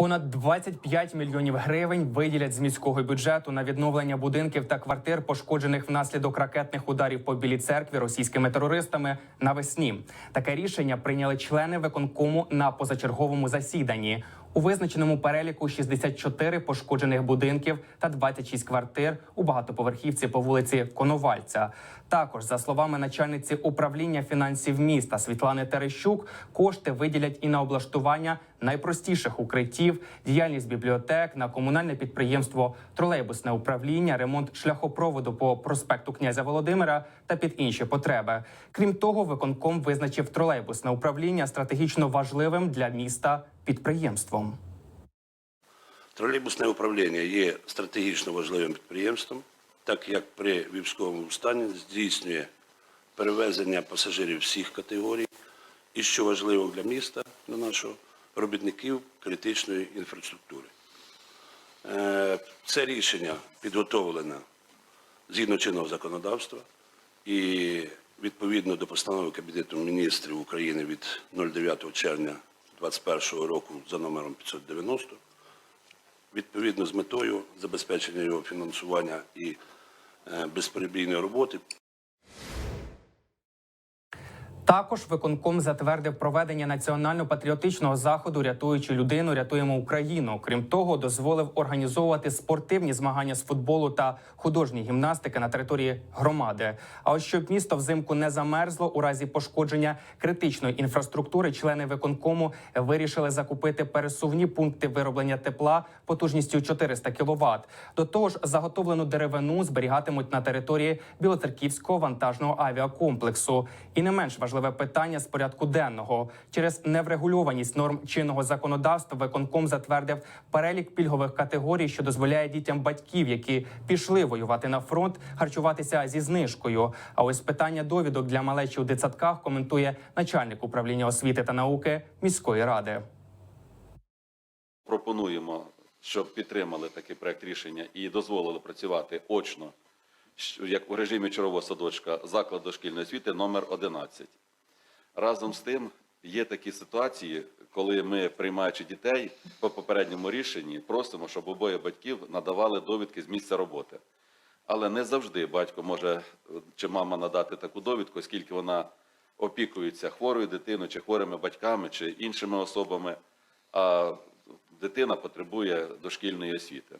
Понад 25 мільйонів гривень виділять з міського бюджету на відновлення будинків та квартир, пошкоджених внаслідок ракетних ударів по білій церкві російськими терористами навесні. Таке рішення прийняли члени виконкому на позачерговому засіданні. У визначеному переліку 64 пошкоджених будинків та 26 квартир у багатоповерхівці по вулиці Коновальця. Також, за словами начальниці управління фінансів міста Світлани Терещук, кошти виділять і на облаштування найпростіших укриттів, діяльність бібліотек, на комунальне підприємство тролейбусне управління, ремонт шляхопроводу по проспекту князя Володимира та під інші потреби. Крім того, виконком визначив тролейбусне управління стратегічно важливим для міста підприємством. Тролейбусне управління є стратегічно важливим підприємством, так як при військовому стані здійснює перевезення пасажирів всіх категорій і, що важливо для міста, для нашого, робітників критичної інфраструктури. Е, Це рішення підготовлено згідно чинного законодавства і відповідно до постанови Кабінету міністрів України від 09 червня 2021 року за номером 590 відповідно з метою забезпечення його фінансування і е, безперебійної роботи Також виконком затвердив проведення національно-патріотичного заходу Рятуючи людину, рятуємо Україну. Крім того, дозволив організовувати спортивні змагання з футболу та художньої гімнастики на території громади. А ось щоб місто взимку не замерзло у разі пошкодження критичної інфраструктури, члени виконкому вирішили закупити пересувні пункти вироблення тепла потужністю 400 кВт. До того ж, заготовлену деревину зберігатимуть на території Білоцерківського вантажного авіакомплексу. І не менш важливе питання з порядку денного через неврегульованість норм чинного законодавства. Виконком затвердив перелік пільгових категорій, що дозволяє дітям батьків, які пішли воювати на фронт, харчуватися зі знижкою. А ось питання довідок для малечі у дитсадках коментує начальник управління освіти та науки міської ради. пропонуємо, щоб підтримали такий проект рішення і дозволили працювати очно, як у режимі чарового садочка заклад дошкільної освіти номер 11. Разом з тим є такі ситуації, коли ми, приймаючи дітей по попередньому рішенні, просимо, щоб обоє батьків надавали довідки з місця роботи. Але не завжди батько може чи мама надати таку довідку, оскільки вона опікується хворою дитиною, чи хворими батьками, чи іншими особами, а дитина потребує дошкільної освіти.